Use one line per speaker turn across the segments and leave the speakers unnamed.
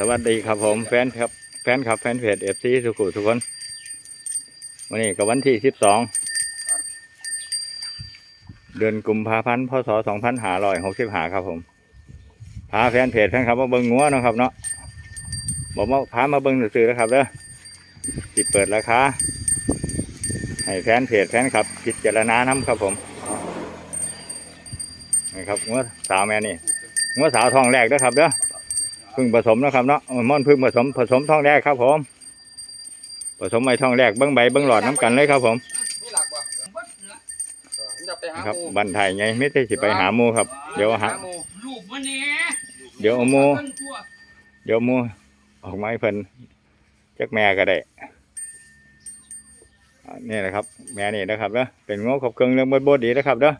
สวัสดีครับผมแฟนครับแฟนครับแฟนเพจเอฟซีสุขุทุกคน วันนี้ก็วันที่สิบสองเดือนกุมภาพันธ์พศสองพันห้าร้อยหกสิบห้าครับผม พาแฟนเพจแฟนครับมาเบิ้งงัวนะครับเนาะบอกว่าพามาเบิ้งสื่อๆนะครับเด้อติดเปิดราคาให้แฟนเพจแฟนครับพิจารณาน้ำครับผมนี่ครับงัวสาวแม่นี่งัวสาวทองแรกเด้อครับเด้อ พึ่งผสมนะครับเนาะเออม่อนพึ่งผสมผสมทองแรกครับผม ผสมใบทองแรกเบิ้งใบเบิ้งหลอดน้ำกันเลยครับผม
นี่หลักว่ะจะไปหา
นะครับ
หมู
บันไทยไงไม่ได้สิไปหาหมูครับ เดี๋ยวหา
หมู
ลูกมันเนี่ย
เดี๋ยวเอาหมู
เพิ่นทั่ว
เดี๋ยวหมูออกมาให้เพิ่นจักแม่ก็ได้อ่านี่นะครับ แม่นี่นะครับเด้อเป็นง้อขบเครื่องเรื่องบดๆดีนะครับเด้อ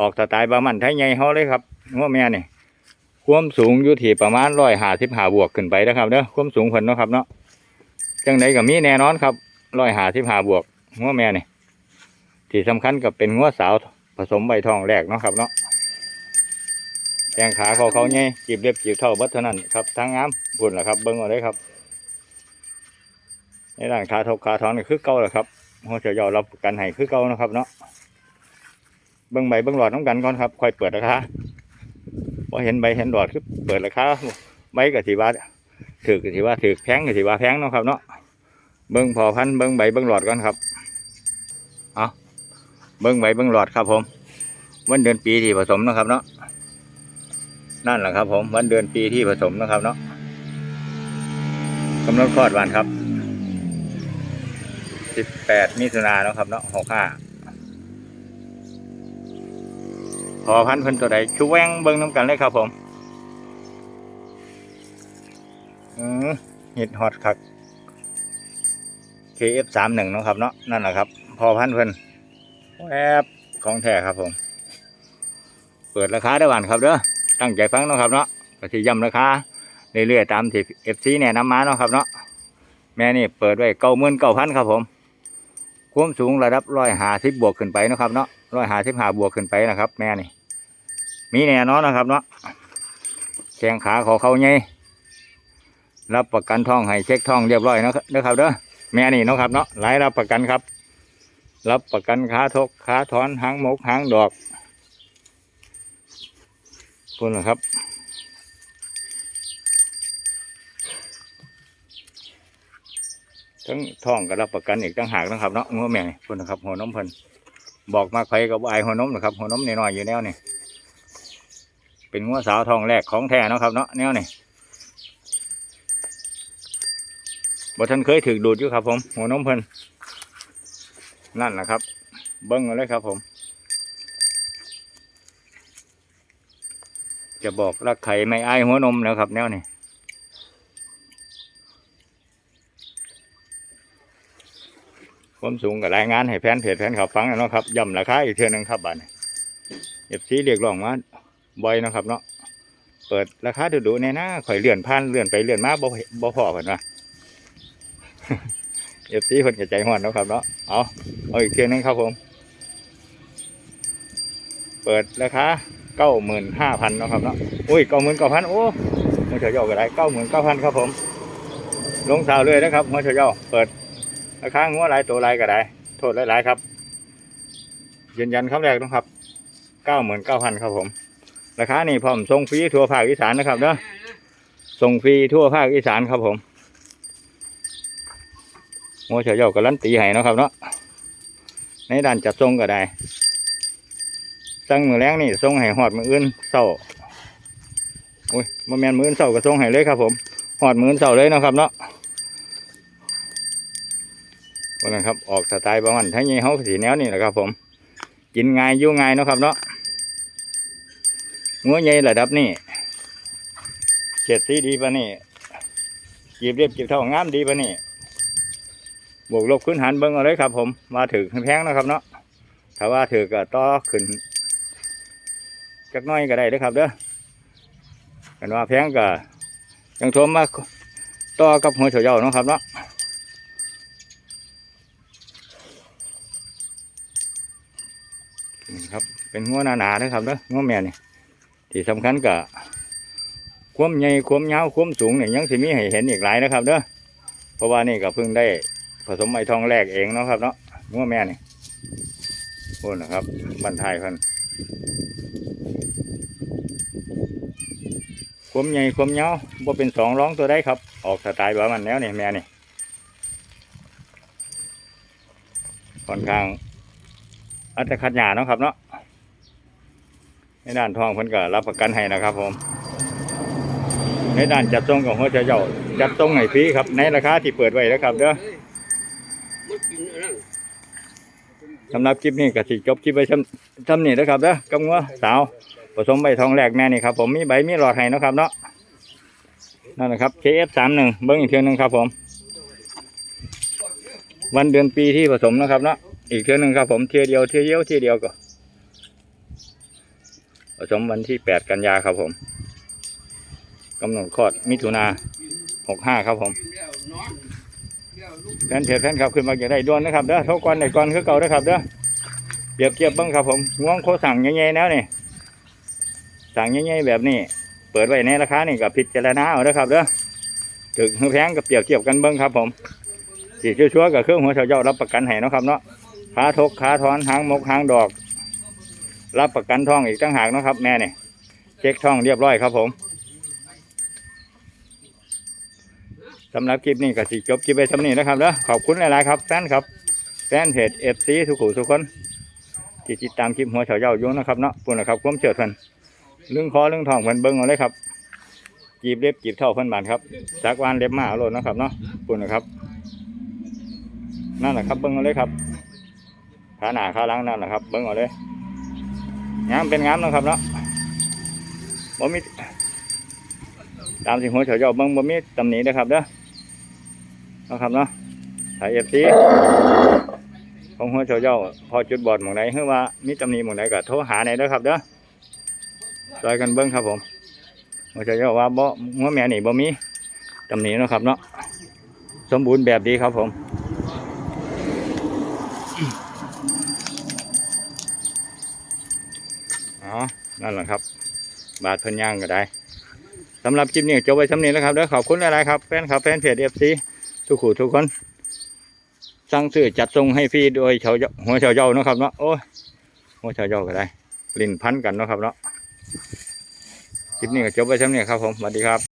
ออกสไตล์บามันไทยใหญ่เฮาเลยครับง้อแม่นี่ ความสูงอยู่ที่ประมาณร้อยห้าสิบห้าบวกขึ้นไปนะครับเด้อความสูงเพิ่นเนาะครับเนาะจังไดก็มีแน่นอนครับร้อยห้าสิบห้าบวกง้อแม่นี่ที่สำคัญกับเป็นงัวสาวผสมใบทองแรกเนาะครับเนาะแขงขาเขาเขาไงจีบเล็บจีบเท่าบัดเท่านั้นครับทั้งงามพุ่นแหละครับเบิ้งเอาเลยครับในด้านขาทกขาถอนก็คือเก่าแหละครับเขาจะยอรับกันให้คือเก่านะครับเนาะเบิ้งใบเบิ้งหลอดน้ำกันก่อนครับค่อยเปิดราคา พอเห็นใบเห็นดอดคือเปิดราคาใบกะทิว่าถือกะทิว่าถือแพงกะทิว่าแพงเนาะครับเนาะเบิ้งพอพันเบิ้งใบเบิ้งหลอดก่อนครับเอาเบิ้งใบเบิ้งหลอดครับผม วันเดือนปีที่ผสมนะครับเนาะนั่นแหละครับผมวันเดือนปีที่ผสมนะครับเนาะกำหนดคลอดวันครับสิบแปดมิถุนายนนะครับเนาะหกหา พอพันเพิ่นตัวใดชูแวงเบิ้งน้ำกันเลยครับผมอือฮิตฮอตคัก KF สามหนึ่งนะครับเนาะนั่นแหละครับ พอพันเพิ่นแอบของแท้ครับผม เปิดราคาได้หวานครับเด้อตั้งใจฟังนะครับเนาะก็สิย้ำราคาเรื่อยๆตามที่เอฟซีเนี่ยนำมาเนาะครับเนาะแม่นี่เปิดไว้เก้าหมื่นเก้าพันครับผมความสูงระดับร้อยหาสิบบวกขึ้นไปนะครับเนาะร้อยหาสิบหาบวกขึ้นไปนะครับ แม่นี่ มีแน่นอนนะครับเนาะแข้งขาขอเขาไงรับประกันท่องให้เช็คท่องเรียบร้อยนะครับเด้อแม่นี่นะครับเนาะหลายรับประกันครับ รับประกันขาทกขาถอนหางหมกหางดอกพุ่นะครับทั้งท้องก็รับประกันอีกตั้งหากนะครับเนาะงัวแม่พุ่นนะครับหัวนมเพิ่นบอกมาใครกับไอายหัวนมนะครับหัวนมน้อยๆอยู่แนวนี่ เป็นงัวสาวทองแรกของแท้เนาะครับเนาะแนวนี่บ่ท่านเคยถือดูดอยู่ครับ ผม หัวนมเพิ่นนั่นแหละครับ เบิ้งเลยครับ ผม จะบอกรักไข่ไม่อายหัวนมแล้วครับ แนวนี้ความสูงกับรายงานให้แฟนเพจแฟนขับฟังนะเนาะครับย่ำราคาอีกเทื่อนึงครับบัดนี้เอฟซีเรียกร้องมา บ่อยนะครับ เนาะเปิดราคาดูๆเนี่ยนะข่อยเลื่อนผ่านเลื่อนไปเลื่อนมาบ่เห็นบ่พอกันนะเอฟซีเพิ่นก็ใจฮ้อนนะครับเนาะเอาเอาอีกเทียนึงครับผม เปิดราคาเก้าหมื่นห้าพันนะครับเนาะอุ้ยเก้าหมื่นเก้าพันโอ้หัวเฉยย่อก็ได้เก้าหมื่นเก้าพันครับผม ลงสาวเลยนะครับหัวเฉยย่อเปิดราคางัวหลายตัวหลายก็ได้โทษหลายๆครับยืนยันคำแรกนะครับเก้าหมื่นเก้าพันครับผม ราคานี่พร้อมส่งฟรีทั่วภาคอีสานนะครับเนาะส่งฟรีทั่วภาคอีสานครับผมโมเฉยเยาการันตีให้นะครับเนาะในด้านจัดทรงก็ได้สั่งมือแรงนี่ทรงให้หอดมืออื่นเศร้าโอ้ยมาแมนมืออื่นเศร้าก็ทรงให้เลยครับผมหอดมืออื่นเศร้าเลยนะครับเนาะวันนั้นครับออกสไตล์ประมาณทั้งยี่ห้อสีแนวนี่แหละครับผมกินง่ายอยู่ง่ายนะครับเนาะ งัวใหญ่ระดับนี้เจ็ดสีดีปะนี่จีบเรียบจีบเท่างามดีปะนี่บวกลบขึ้นหันเบิ้งเอาเลยครับ ผมมาถือแพงนะครับเนาะถ้าว่าถือก็ต่อขึ้นจักน้อยก็ได้เด้อครับเด้อกันว่าแพงก็ยังทวมมาต่อกับหัวเฉาเยานะครับเนาะครับเป็นงัวหนาๆนะครับเด้องัวแม่นี่ ที่สำคัญก็ความใหญ่ความยาวความสูงเนี่ยยังสิมีให้เห็นอีกหลายนะครับเด้อเพราะว่านี่ก็เพิ่งได้ผสมไม้ทองแรกเองเนาะครับเนาะงัวแม่นี่โอ้นะครับบันทายพิ่นความใหญ่ความยาวบ่เป็นสองร้องตัวได้ครับ ออกสไตล์แบบมันแล้วนี่แม่นี่ค่อนข้างอัตคัดหยาเนาะครับเนาะ ในด้านทองเพิ่นก็รับประกันให้นะครับ ผม ในด้านจัดทรงของหัวใจเจ้าจัดทรงให้ฟรีครับ ในราคาที่เปิดไว้นะครับ เด้อ
มันกินอันนั้น
สำหรับคลิปนี้ก็สิจบคลิปไว้ซ้ำซ้ำนี่นะครับเด้อกับงัวสาวผสมใบทองแรกแม่นี่ครับผมมีใบมีหลอดให้นะครับเนาะนั่นนะครับ KF31 เบิ้งอีกเทียหนึงครับผม วันเดือนปีที่ผสมนะครับเนาะอีกเทียหนึงครับผมเทียเดียวเทียเดียวเทียเดียวก็ ผสมวันที่ 8 กันยาครับผมกำหนดคลอดมิถุนา65 ครับผม
แล้วนเดี๋ย
แฟนเพจแฟนคลับขึ้นมาจะได้ด่วนนะครับเด้อทรก่อนได้ก่อนคือเก่าเด้อครับเด้อเปรียบเทียบบ้างครับผมง่วงโคสั่งใหญ่ๆแล้วนี่สั่งใหญ่ๆแบบนี้ เปิดไว้ในราคานี่กับพิจารณาเอาเด้อครับเด้อถึงแพงกับเปรียบเทียบกันเบิ้งครับผมสีชัวร์ๆกับเครื่องหัวเฉาเจ้ารับประกันให้นะครับเนาะขาทกขาทอนหางมกหางดอก รับประกันท่องอีกตั้งหากนะครับ แม่เนี่ยเช็คท่องเรียบร้อยครับผมสำหรับคลิปนี้ก็สิจบคลิปไปสำนี้นะครับเด้อขอบคุณหลายๆครับแฟนครับแฟนเพจเอฟซีทุกขู่ทุกคนที่ติดตามคลิปหัวเฉาเย้ายู่นะครับเนาะปุ่นนะครับความเชื่อเพิ่นเรื่องคอเรื่องทองเพิ่นเบิ่งเอาเลยครับจีบเล็บจีบเท่าเพิ่นบานครับสักวานเล็บมาเอาโลดนะครับเนาะปุ่นนะครับนั่นแหละครับเบิ่งเอาเลยครับขาหนาขาหลังนั่นแหละครับเบิ่งเอาเลย งามเป็นงามนะครับเนาะบ่มีตามสิหัวเฉาเจ้าเบิ้งบ่มีตำหนินะครับเด้อนะครับเนาะถ่ายเอฟซีของหัวเฉาเจ้าพอจุดบอดหมองไหนคือว่ามีตำหนิหมองไหนก็โทรหาไหนเด้อครับเด้อซอยกันเบิ้งครับผมหัวเฉาเจ้าว่าบ่หัวแม่นี่บ่มีตำหนินะครับเนาะสมบูรณ์แบบดีครับผม นั่นแหละครับ บาทเพิ่นย่างก็ได้สำหรับคลิปนี้จบไว้สำนี้แล้วครับเด้วขอบคุณหลายๆครับแฟนคลับแฟนเพจเอฟซีทุกขู่ทุกคน สั่งซื้อจัดส่งให้ฟรีโดยชาวเจ้าหัวชาวเจ้านะครับเนาะโอ้ยหัวชาวเจ้าก็ได้ลิ้นพันกันเนาะครับเนาะคลิปนี้ก็จบไว้สำนี้ครับผมสวัสดีครับ